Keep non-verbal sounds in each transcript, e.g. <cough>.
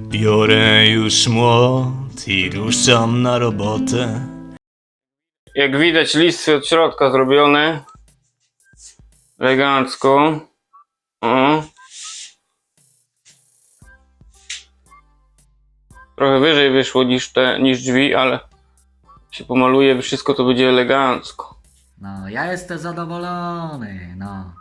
Biorę już młot i ruszam na robotę. Jak widać listy od środka zrobione. Elegancko. O. Trochę wyżej wyszło niż te, niż drzwi, ale się pomaluje wszystko to będzie elegancko. No, ja jestem zadowolony, no.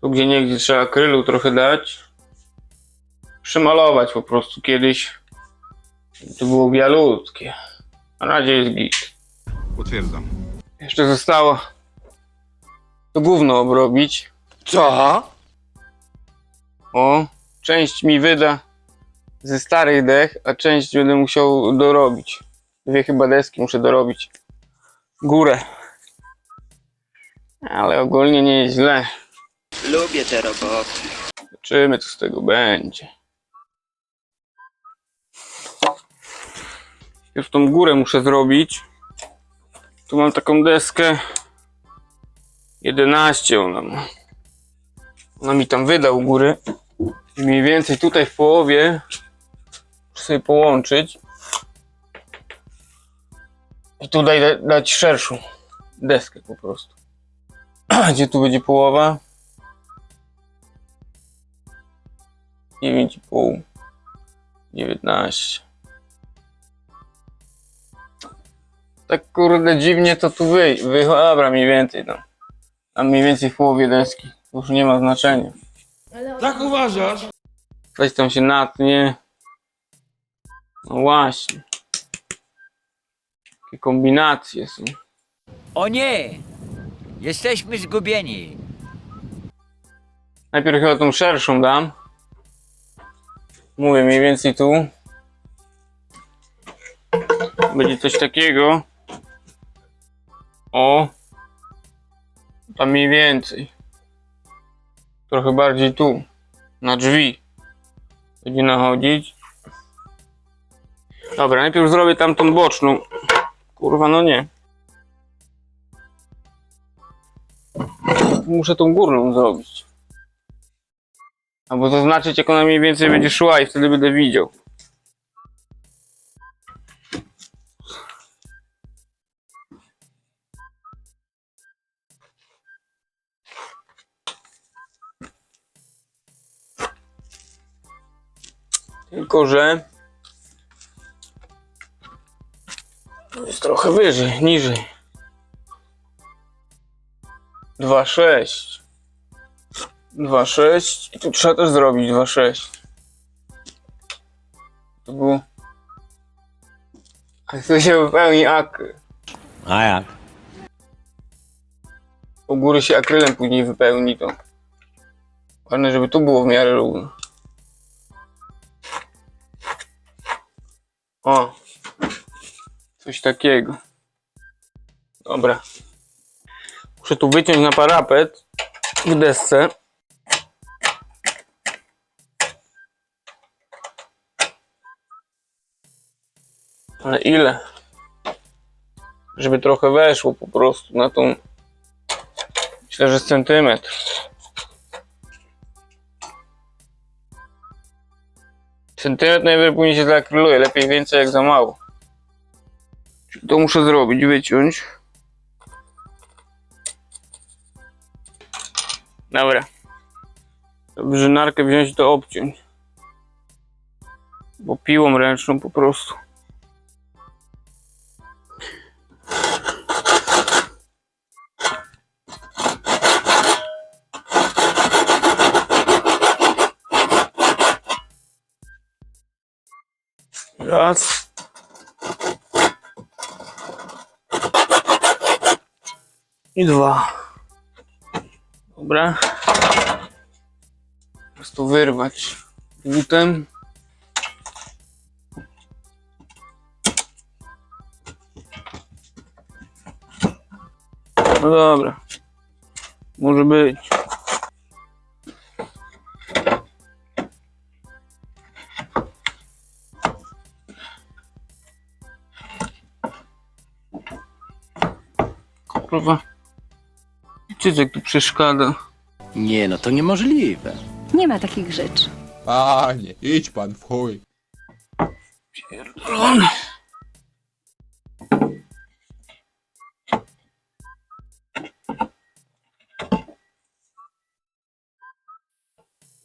Tu gdzie niegdzie trzeba akrylu trochę dać. Przemalować po prostu kiedyś. To było bialutkie. Na razie jest git. Potwierdzam. Jeszcze zostało to gówno obrobić. Co? O, część mi wyda ze starych dech, a część będę musiał dorobić. Dwie chyba deski muszę dorobić. Górę. Ale ogólnie nie jest źle. Lubię te roboty. Zobaczymy, co z tego będzie. Już tą górę muszę zrobić. Tu mam taką deskę. 11 ona ma. Ona mi tam wydał góry. Mniej więcej tutaj w połowie muszę sobie połączyć. I tutaj da- dać szerszą deskę po prostu. <clears throat> Gdzie tu będzie połowa? 9,5 19 Tak kurde dziwnie to tu wy, wy dobra mniej więcej no. A mniej więcej w połowie deski. To już nie ma znaczenia. Tak uważasz? Coś tam się natnie. No właśnie. Takie kombinacje są. O nie! Jesteśmy zgubieni. Najpierw chyba tą szerszą dam. Mówię mniej więcej tu. Będzie coś takiego. O. Tam mniej więcej. Trochę bardziej tu. Na drzwi. Będzie nachodzić. Dobra, najpierw zrobię tamtą boczną. Kurwa, no nie. Muszę tą górną zrobić. Albo zaznaczyć jak ona mniej więcej będzie szła i wtedy będę widział. Tylko, że jest trochę wyżej, niżej. 2,6 2,6 i tu trzeba też zrobić 2,6 To było a to się wypełni akry A jak? u góry się akrylem później wypełni to. Ważne żeby tu było w miarę równo o coś takiego dobra muszę tu wyciąć na parapet w desce Ale ile? Żeby trochę weszło po prostu na tą. Myślę, że centymetr. Centymetr najwyżej później się zakryluje, lepiej więcej jak za mało. To muszę zrobić, wyciąć. Dobra. Brzynarkę wziąć to obciąć. Bo piłą ręczną po prostu. Raz. I dwa. Dobra. Po prostu wyrwać butem. No dobra. Może być. Kurwa. Cycek tu przeszkadza. Nie, no to niemożliwe. Nie ma takich rzeczy. Panie, idź pan w chuj. Pierdolony.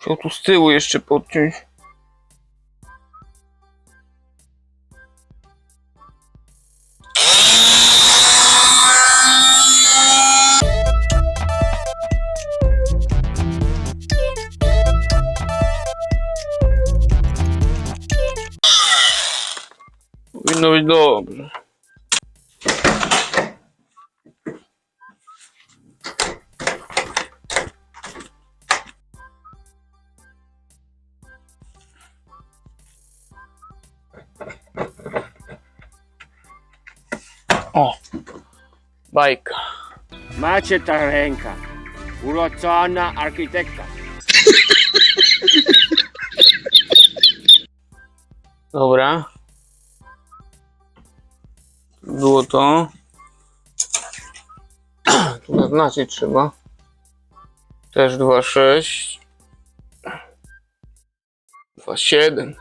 Musiał tu z tyłu jeszcze podciąć. freddo Oh. Bike. Macie Tarenka, urodzona architektka. Dobra. Było to. Tu zaznaczyć trzeba. Też 2,6. 2,7.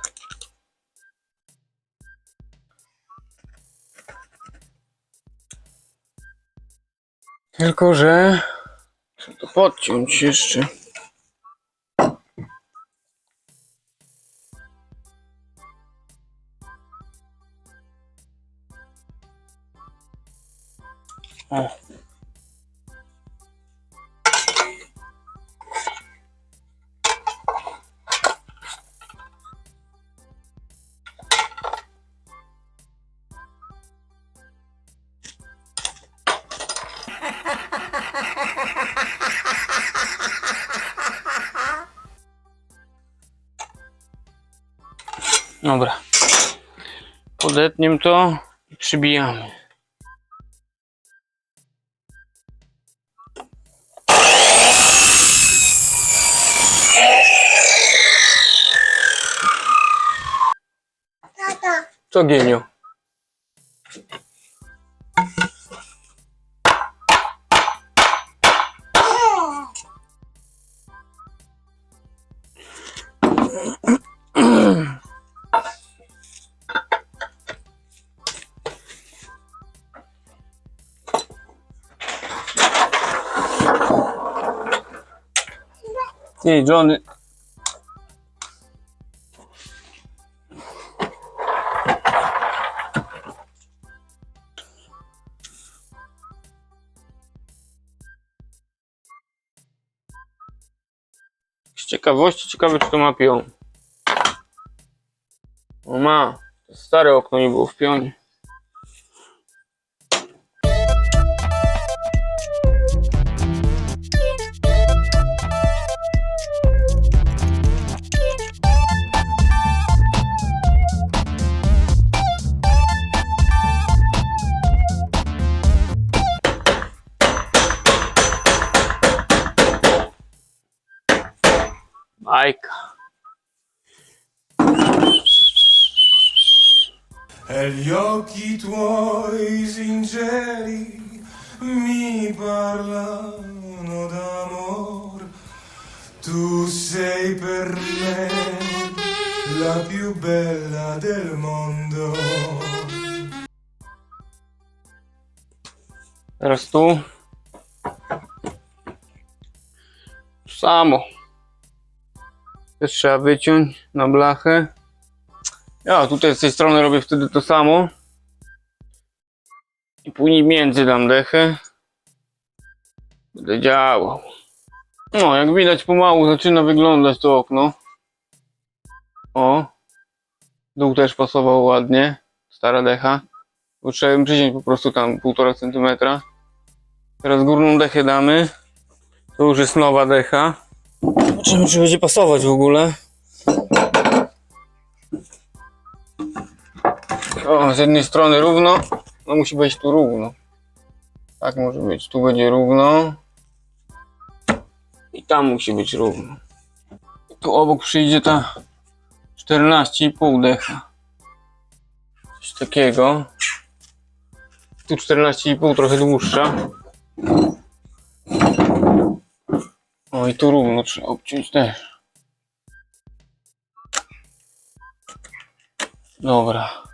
Tylko, że trzeba to podciąć jeszcze. Dobra. Podetniem to i przybijamy. sa ginyo. Sì, John, ciekawości ciekawe czy to ma pion. O ma. Stare okno nie było w pionie. Occhi tuoi sinceri mi parlano d'amor. Tu sei per me la più bella del mondo. Teraz tu. Samo. Też trzeba wyciąć na blachę. Ja tutaj z tej strony robię wtedy to samo. I później między dam dechę. Będę działał. No, jak widać pomału zaczyna wyglądać to okno. O. Dół też pasował ładnie. Stara decha. Bo trzeba ją przyciąć po prostu tam 1,5 centymetra. Teraz górną dechę damy. To już jest nowa decha. Zobaczymy, czy będzie pasować w ogóle. O, z jednej strony równo. No musi być tu równo. Tak może być. Tu będzie równo. I tam musi być równo. Tu obok przyjdzie ta 14,5 decha. Coś takiego. Tu 14,5 trochę dłuższa. O i tu równo trzeba obciąć też. Dobra.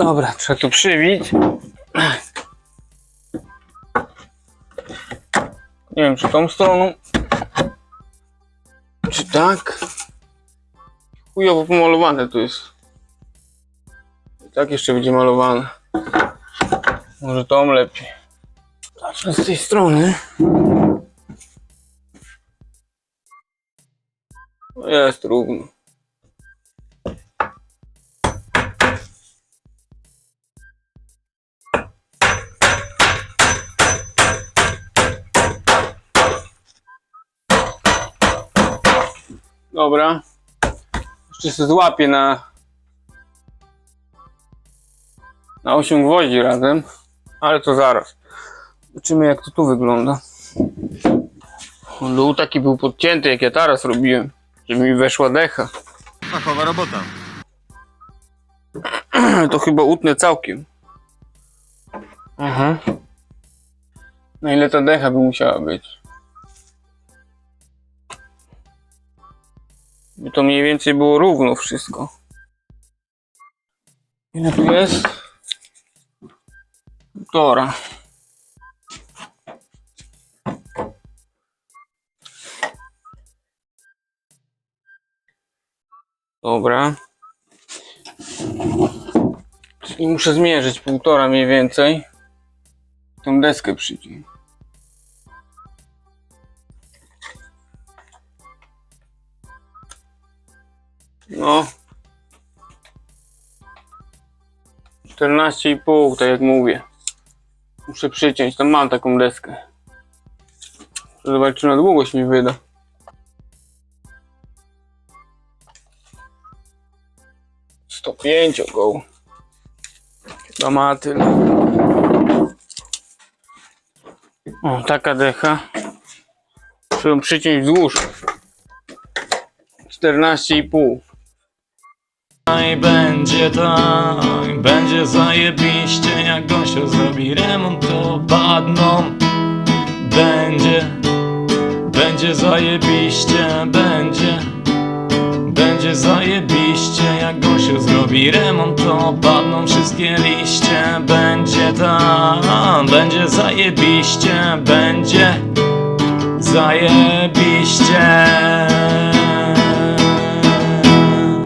Dobra, trzeba tu przybić. Nie wiem, czy tą stroną, czy tak. Chujowo pomalowane tu jest. I tak jeszcze będzie malowane. Może tą lepiej. Zacznę z tej strony. No Jest równo. Dobra. Jeszcze się złapię na na 8 gwoździ razem, ale to zaraz. Zobaczymy jak to tu wygląda. Dół taki był podcięty jak ja teraz robiłem, żeby mi weszła decha. Fachowa robota. <clears throat> To chyba utnę całkiem. Aha. Na ile ta decha by musiała być? By to mniej więcej było równo wszystko. Ile tu jest? Półtora. Dobra. Muszę zmierzyć półtora mniej więcej. Tą deskę przyciąć. No. 14,5, tak jak mówię. Muszę przyciąć, tam mam taką deskę. Zobaczymy, na długość mi wyda. Sto pięć około. Chyba ma tyle. O, taka decha. Muszę ją przyciąć wzdłuż. 14,5. I będzie tak, będzie zajebiście Jak gościu zrobi remont to padną. Będzie, będzie zajebiście Będzie, będzie zajebiście Jak gościu zrobi remont to padną wszystkie liście. Będzie tak, będzie zajebiście Będzie zajebiście